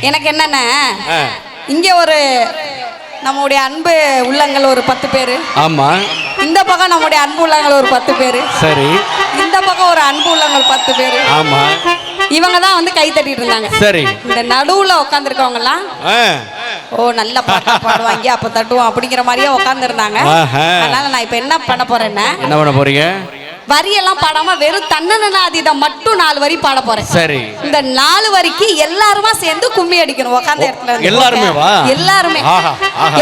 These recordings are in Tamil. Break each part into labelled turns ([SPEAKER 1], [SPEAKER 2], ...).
[SPEAKER 1] எனக்கு என்னென்ன. இங்க ஒரு நம்முடைய அன்பு உள்ளங்கள் ஒரு பத்து பேர்.
[SPEAKER 2] ஆமா.
[SPEAKER 1] இந்த பக்கம் நம்முடைய அன்பு உள்ளங்கள் ஒரு பத்து பேர்.
[SPEAKER 2] சரி.
[SPEAKER 1] இந்த பக்கம் ஒரு அன்பு உள்ளங்கள் பத்து பேர்.
[SPEAKER 2] ஆமா.
[SPEAKER 1] இவங்க தான் வந்து கை தட்டிட்டு இருந்தாங்க.
[SPEAKER 2] சரி.
[SPEAKER 1] இந்த நடுவுல உட்காந்துருக்கவங்கலாம்
[SPEAKER 2] ஆ.
[SPEAKER 1] ஓ நல்ல பாட்டா பாடுவாங்க அப்ப தட்டுவோம் அப்படிங்கிற மாதிரியே உட்காந்துருந்தாங்க. அதனால நான் இப்ப என்ன பண்ண போறேன்னா
[SPEAKER 2] என்ன பண்ண போறீங்க?
[SPEAKER 1] வரியெல்லாம் பாடாம வெறும் தன்னனாதீதம் மட்டும் நாலு வரி பாட போறேன்.
[SPEAKER 2] சரி.
[SPEAKER 1] இந்த நாலு வரிக்கு எல்லாருமா சேர்ந்து கும்மி அடிக்கணும். உட்காந்த இடத்துல.
[SPEAKER 2] எல்லாருமே. வா?
[SPEAKER 1] எல்லாருமே.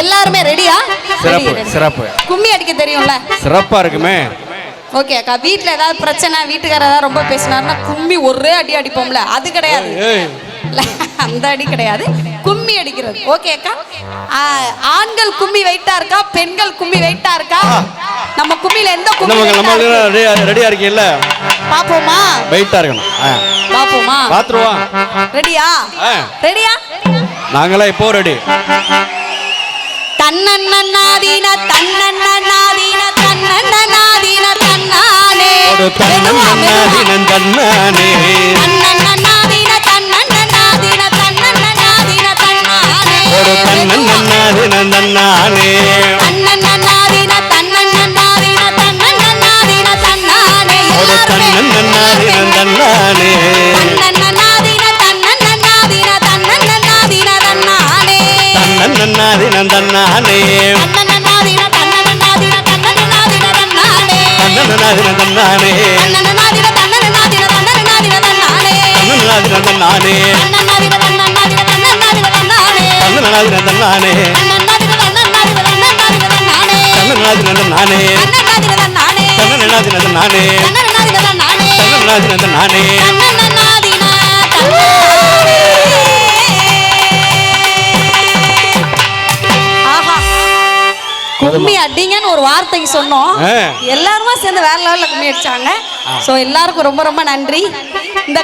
[SPEAKER 1] எல்லாருமே ரெடியா?
[SPEAKER 2] சிறப்பு சிறப்பு.
[SPEAKER 1] கும்மி அடிக்க தெரியும்ல?
[SPEAKER 2] சிறப்பா இருக்குமே.
[SPEAKER 1] ஓகே அக்கா வீட்ல ஏதாவது பிரச்சனை வீட்டுக்காரர் ஏதாவது ரொம்ப பேசினாருன்னா கும்மி ஒரே அடி அடிப்போம்ல. அது கிடையாது. அந்த அடி கிடையாது. கும்மி அடிக்கிறது. ஓகே அக்கா? ஆண்கள் கும்மி வெயிட்டா இருக்கா பெண்கள் கும்மி வெயிட்டா இருக்கா? நம்ம கும்மியில எந்த கும்மி
[SPEAKER 2] நம்ம? ரெடியா இருக்கீங்கல்ல?
[SPEAKER 1] பாப்போமா?
[SPEAKER 2] வெயிட்டா இருக்கணும்.
[SPEAKER 1] பாப்போமா?
[SPEAKER 2] பாத்துருவோம்
[SPEAKER 1] ரெடியா. ரெடியா?
[SPEAKER 2] நாங்களா இப்போ ரெடி
[SPEAKER 1] தன்னன்னாதீன தன்னன்னாதீன தன்னன்னாதீன தன்னானே.
[SPEAKER 2] தன்னன்னாதினம் தன்னானே. தன்னன்னாதினம் தன்னானே.
[SPEAKER 1] தன்னன்னாதீன தன்னன்னாதீன தன்னன்னாதீன தன்னானே.
[SPEAKER 2] தன்னன்னாதினம் தன்னானே.
[SPEAKER 1] தன்னன்னாதீன தன்னன்னாதீன தன்னன்னாதீன தன்னானே.
[SPEAKER 2] தன்னன்னாதினம் தன்னானே.
[SPEAKER 1] தன்னன்னாதீன தன்னன்னாதீன கும்மி அடிங்கன்னு ஒரு வார்த்தைக்கு சொன்னோம். எல்லாருமே சேர்ந்து வேற லெவல்ல கும்மி அடிச்சாங்க. ஸோ எல்லாருக்கும் ரொம்ப ரொம்ப நன்றி. இந்த